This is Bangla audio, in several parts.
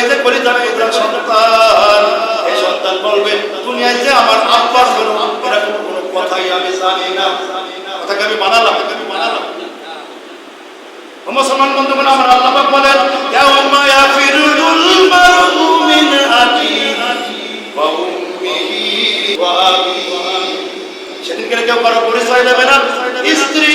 এতে করি পুত্র সন্তান। এই সন্তান বলবে, দুনিয়ায় যে আমার আব্বা হলো এরকম কোনো কথাই আমি জানি না। কথাকে আমি বানালাম আমি বানালাম। মুসলমান বন্ধুগণ, আমার আল্লাহ পাক বলেন, ইয়াউমা ইয়াফিরুল মারউ মিন আখিহি ওয়া উম্মিহি ওয়া আবিহি। সেদিনকে কেউ কারও পরিচয় দেবে না। স্ত্রী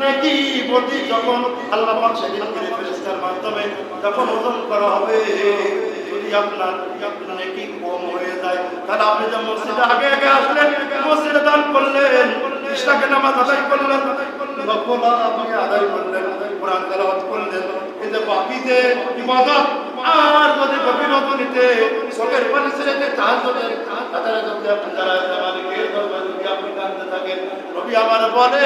নেকি প্রতি যখন আল্লাহ পাক সেদিন করে ফেরেশতার মাধ্যমে যখন ওজন করা হবে, যদি আপনার আপনার নেকি কম হয়ে যায়, তাহলে আপনি যে মসজিদে আগে আগে আসলেন, মসজিদে দান করলেন ইশরাকে নামাজ আদায় করলেন নফল আপনি আদায় করলেন, কোরআন তেলাওয়াত করলেন। কিন্তু বাকিতে ইবাদত, আর যদি গভীর রজনীতে চোখের পানি ছেড়ে তাহাজ্জুদের তারা যদি আপনি যারা মালিকের দরবারে যদি আপনি কাঁদতে থাকেন। নবী আমার বলে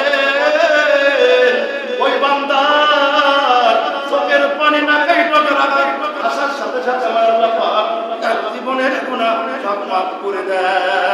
মাফ করে দেয়